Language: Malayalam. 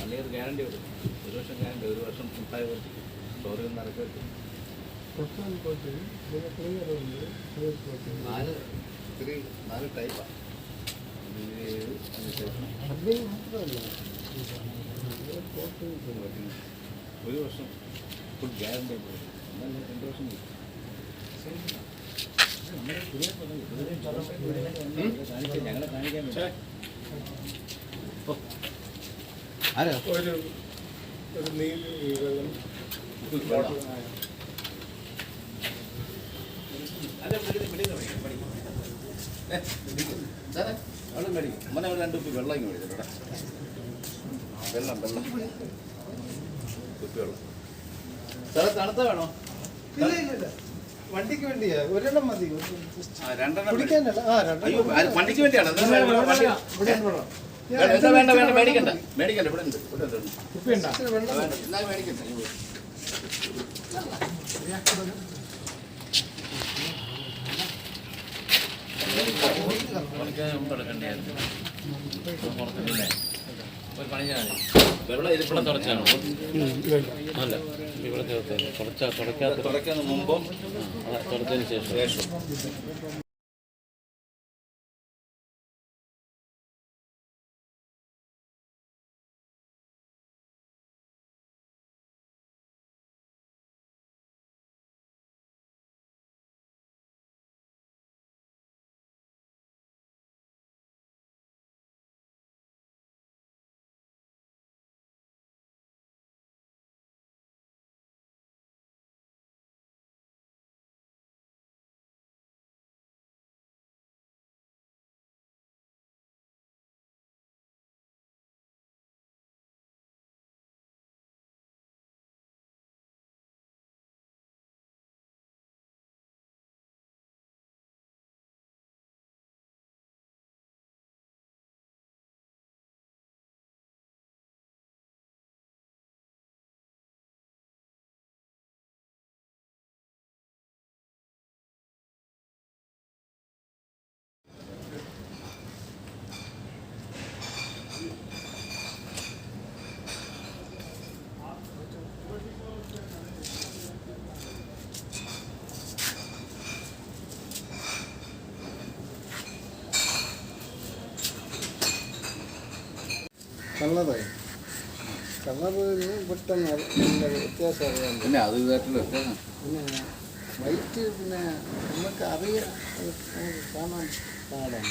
അല്ലെങ്കിൽ ഗ്യാരണ്ടി വരും ഒരു വർഷം ഗ്യാരണ്ടി ഒരു വർഷം ഫുൾട്ടായി വരും സ്റ്റോറിൽ ഒന്നും ഇറക്കി നാല് ത്രീ നാല് ടൈപ്പാണ് ഒരു വർഷം ഫുൾ ഗ്യാരണ്ടി എന്നാലും രണ്ട് വർഷം ഞങ്ങളെ കാണിക്കാൻ ആരാ ഒരു ഒരു നീല വെള്ളം വെള്ളം. സാറേ അവിടെ മേടിക്കും അമ്മനെ രണ്ട് കുപ്പി വെള്ളം ഇങ്ങ് മേടിച്ചിട്ടാ വെള്ളം വെള്ളം കുപ്പി വെള്ളം സാറേ തണുത്ത വേണോ ഇല്ല ഇല്ല ഇല്ല വണ്ടിക്ക് വേണ്ടിയാ ഒരെണ്ണം മതി ആ, രണ്ടെണ്ണം കുടിക്കാനല്ല ആ അയ്യോ രണ്ടെണ്ണം വണ്ടിക്ക് വേണ്ടിയാണ് വേണ്ട, വേണ്ട വേണ്ട മേടിക്കണ്ട മേടിക്കണ്ട ഇവിടെ ഉണ്ട് ഇവിടെ ഉണ്ട് കുപ്പിയുണ്ടോ? ഒരു ഇങ്ങ് പോയി. വെള്ളം ഇരിപ്പിടം തുടച്ചാണോ അല്ല ഇവിടെ ചേർത്ത് തുടച്ച തുടക്കാത്ത തുടയ്ക്കുന്ന മുമ്പും തുടച്ചതിന് ശേഷം. കളറായി കളറിന് പെട്ടെന്ന് നല്ല വ്യത്യാസം അറിയാൻ പിന്നെ അത് പിന്നെ വൈറ്റ് പിന്നെ നമുക്ക് അറിയാം. കാണാൻ പാടാണ്.